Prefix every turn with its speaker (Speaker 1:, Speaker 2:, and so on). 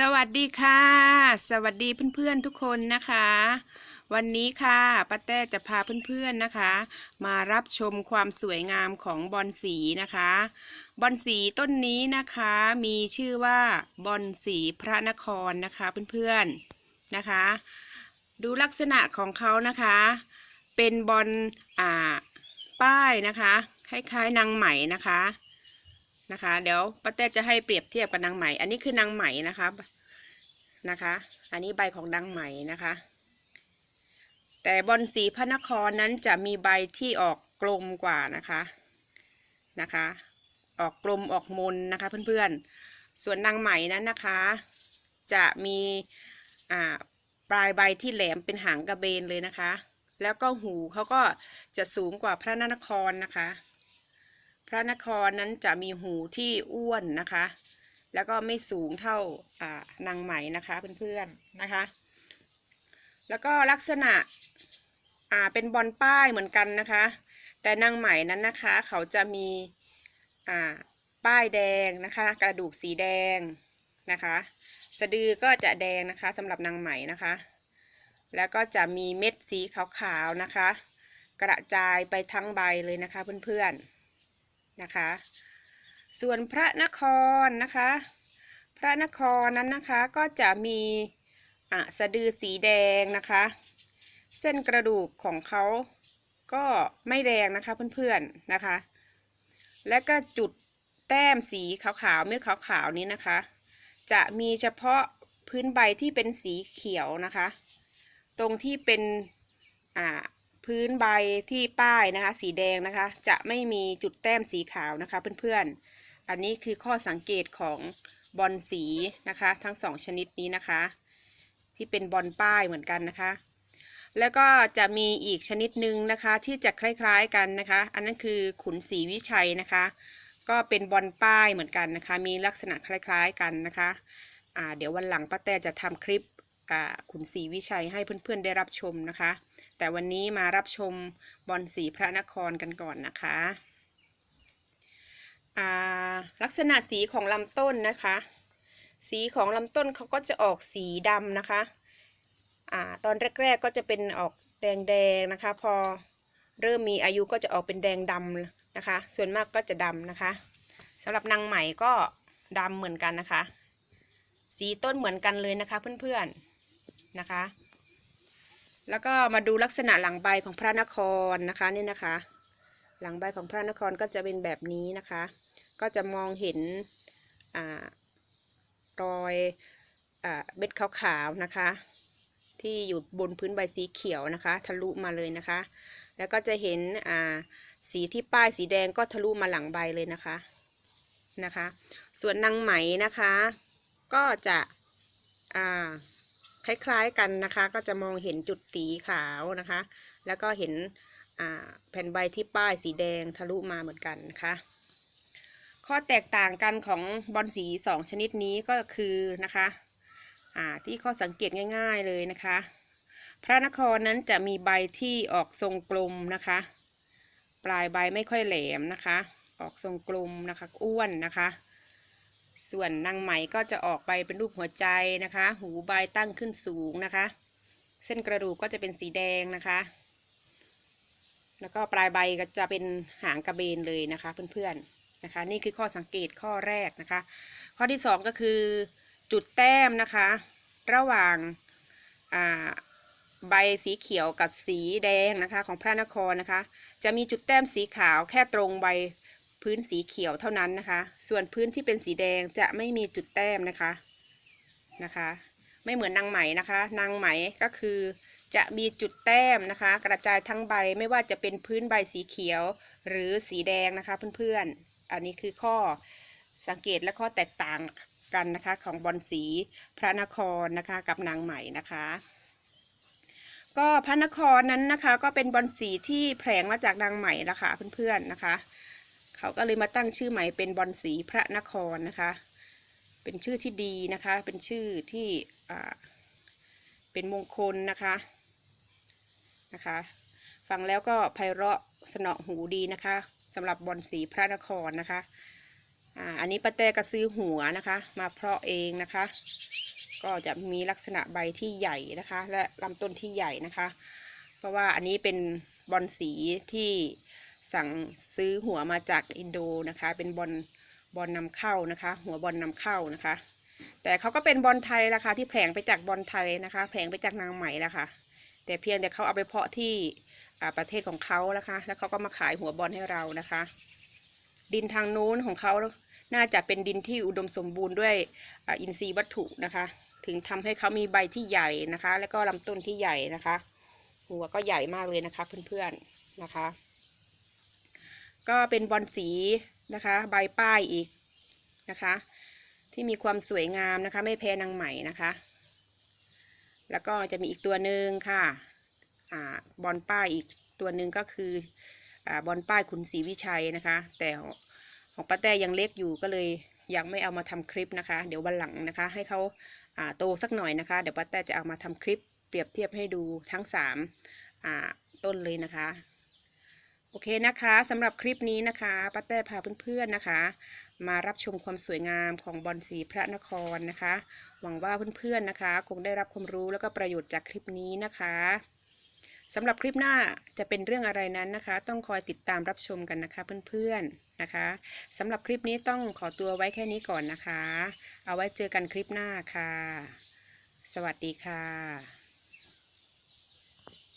Speaker 1: สวัสดีค่ะ สวัสดีเพื่อนๆทุกคนนะคะ วันนี้ค่ะป้าแต้จะพาเพื่อนๆนะคะ มารับชมความสวยงามของบอนสีนะคะบอนสีต้นนี้นะคะมีชื่อว่าบอนสีพระนครนะคะเพื่อนๆนะคะ ดูลักษณะของเขานะคะ เป็นบอลอ่าป้ายนะคะ คล้ายๆนางไหมนะคะ นะคะ เดี๋ยวป้าแต้จะให้เปรียบเทียบกับนางไหม อันนี้คือนางไหมนะคะนะคะ อันนี้ใบของนางไหมนะคะ แต่บอลสีพระนครนั้นจะมีใบที่ออกกลมกว่านะคะนะคะ ออกกลมออกมนนะคะเพื่อนๆ ส่วนนางไหมนั้นนะคะ จะมีอ่าปลายใบที่แหลมเป็นหางกระเบนเลยนะคะ แล้วก็หูเขาก็จะสูงกว่าพระนครนะคะ พระนครนั้นจะมีหูที่อ้วนนะคะ แล้วก็ไม่สูงเท่าอ่านางไหมนะคะเพื่อนๆนะคะ แล้วก็ลักษณะอ่าเป็นบอลป้ายเหมือนกันนะคะ แต่นางไหมนั้นนะคะเขาจะมีอ่าป้ายแดงนะคะ กระดูกสีแดงนะคะ สะดือก็จะแดงนะคะสำหรับนางไหมนะคะ แล้วก็จะมีเม็ดสีขาวๆนะคะ กระจายไปทั้งใบเลยนะคะเพื่อนๆ นะคะ ส่วนพระนครนะคะ พระนครนั้นนะคะก็จะมีอะสะดือสีแดงนะคะ เส้นกระดูกของเขาก็ไม่แดงนะคะเพื่อนๆนะคะ และก็จุดแต้มสีขาวๆเม็ดขาวๆนี้นะคะ จะมีเฉพาะพื้นใบที่เป็นสีเขียวนะคะ ตรงที่เป็นอ่า พื้นใบที่ป้ายนะคะ สีแดงนะคะ จะไม่มีจุดแต้มสีขาวนะคะเพื่อนๆ อันนี้คือข้อสังเกตของบอลสีนะคะ ทั้งสองชนิดนี้นะคะ ที่เป็นบอลป้ายเหมือนกันนะคะ แล้วก็จะมีอีกชนิดหนึ่งนะคะ ที่จะคล้ายๆกันนะคะ อันนั้นคือขุนศรีวิชัยนะคะ ก็เป็นบอลป้ายเหมือนกันนะคะ มีลักษณะคล้ายๆกันนะคะเดี๋ยววันหลังป้าแต่จะทำคลิปขุนศรีวิชัยให้เพื่อนๆได้รับชมนะคะ แต่วันนี้มารับชมบอลสีพระนครกันก่อนนะคะอ่าลักษณะสีของลำต้นนะคะ สีของลำต้นเขาก็จะออกสีดำนะคะอ่าตอนแรก ๆก็จะเป็นออกแดงๆนะคะ พอเริ่มมีอายุก็จะออกเป็นแดงดำนะคะ ส่วนมากก็จะดำนะคะสำหรับนางไหมก็ดำเหมือนกันนะคะ สีต้นเหมือนกันเลยนะคะเพื่อนๆนะคะ แล้วก็มาดูลักษณะหลังใบของพระนครนะคะนี่นะคะ หลังใบของพระนครก็จะเป็นแบบนี้นะคะ ก็จะมองเห็นอ่ารอยอ่าเม็ดขาวๆนะคะ ที่อยู่บนพื้นใบสีเขียวนะคะ ทะลุมาเลยนะคะ แล้วก็จะเห็นอ่าสีที่ป้ายสีแดงก็ทะลุมาหลังใบเลยนะคะนะคะ ส่วนนางไหมนะคะ ก็จะอ่า คล้ายๆกันนะคะ ก็จะมองเห็นจุดตีขาวนะคะ แล้วก็เห็นแผ่นใบที่ป้ายสีแดงทะลุมาเหมือนกันนะคะข้อแตกต่างกันของบอลสีสองชนิดนี้ก็คือนะคะที่ข้อสังเกตง่ายๆเลยนะคะ พระนครนั้นจะมีใบที่ออกทรงกลมนะคะ ปลายใบไม่ค่อยแหลมนะคะ ออกทรงกลมนะคะอ้วนนะคะ ส่วนนางไหมก็จะออกใบเป็นรูปหัวใจนะคะ หูใบตั้งขึ้นสูงนะคะ เส้นกระดูกก็จะเป็นสีแดงนะคะ แล้วก็ปลายใบก็จะเป็นหางกระเบนเลยนะคะเพื่อนๆนะคะ นี่คือข้อสังเกตข้อแรกนะคะ ข้อที่สองก็คือจุดแต้มนะคะ ระหว่างใบสีเขียวกับสีแดงนะคะของพระนครนะคะ จะมีจุดแต้มสีขาวแค่ตรงใบ พื้นสีเขียวเท่านั้นนะคะ ส่วนพื้นที่เป็นสีแดงจะไม่มีจุดแต้มนะคะนะคะ ไม่เหมือนนางไหมนะคะ นางไหมก็คือจะมีจุดแต้มนะคะ กระจายทั้งใบไม่ว่าจะเป็นพื้นใบสีเขียวหรือสีแดงนะคะเพื่อนๆ อันนี้คือข้อสังเกตและข้อแตกต่างกันนะคะของบอลสีพระนครนะคะกับนางไหมนะคะ ก็พระนครนั้นนะคะก็เป็นบอลสีที่แผลงมาจากนางไหมละค่ะเพื่อนๆนะคะ เขาก็เลยมาตั้งชื่อใหม่เป็นบอลสีพระนครนะคะ เป็นชื่อที่ดีนะคะ เป็นชื่อที่เป็นมงคลนะคะนะคะ ฟังแล้วก็ไพเราะสนอหูดีนะคะสำหรับบอลสีพระนครนะคะอ่าอันนี้ป้าแต้ก็ซื้อหัวนะคะ มาเพาะเองนะคะ ก็จะมีลักษณะใบที่ใหญ่นะคะ และลำต้นที่ใหญ่นะคะ เพราะว่าอันนี้เป็นบอลสีที่ สั่งซื้อหัวมาจากอินโดนะคะ เป็นบอลบอลนำเข้านะคะ หัวบอลนำเข้านะคะ แต่เขาก็เป็นบอลไทยราคาที่แผลงไปจากบอลไทยนะคะ แผลงไปจากนางไหมละค่ะ แต่เพียงแต่เขาเอาไปเพาะที่ประเทศของเขานะคะ แล้วเขาก็มาขายหัวบอลให้เรานะคะ ดินทางนู้นของเขาน่าจะเป็นดินที่อุดมสมบูรณ์ด้วยอินทรีย์วัตถุนะคะ ถึงทำให้เขามีใบที่ใหญ่นะคะ แล้วก็ลำต้นที่ใหญ่นะคะ หัวก็ใหญ่มากเลยนะคะเพื่อนๆนะคะ ก็เป็นบอลสีนะคะ ใบป้ายอีกนะคะ ที่มีความสวยงามนะคะ ไม่แพ้นางไหม่นะคะ แล้วก็จะมีอีกตัวหนึ่งค่ะอ่าบอลป้ายอีกตัวหนึ่งก็คืออ่าบอลป้ายคุณศรีวิชัยนะคะ แต่ของป้าแต้ยังเล็กอยู่ก็เลยยังไม่เอามาทำคลิปนะคะ เดี๋ยววันหลังนะคะ ให้เขาอ่าโตสักหน่อยนะคะ เดี๋ยวป้าแต้จะเอามาทำคลิปเปรียบเทียบให้ดูทั้งสามอ่าต้นเลยนะคะ อเคนะคะสำหรับคลิปนี้นะคะป้าแต้พาเพื่อนๆนะคะ มารับชมความสวยงามของบอลสีพระนครนะคะ หวังว่าเพื่อนๆนะคะ คงได้รับความรู้แล้วก็ประโยชน์จากคลิปนี้นะคะสำหรับคลิปหน้าจะเป็นเรื่องอะไรนั้นนะคะ ต้องคอยติดตามรับชมกันนะคะเพื่อนๆนะคะสำหรับคลิปนี้ต้องขอตัวไว้แค่นี้ก่อนนะคะ เอาไว้เจอกันคลิปหน้าค่ะ สวัสดีค่ะ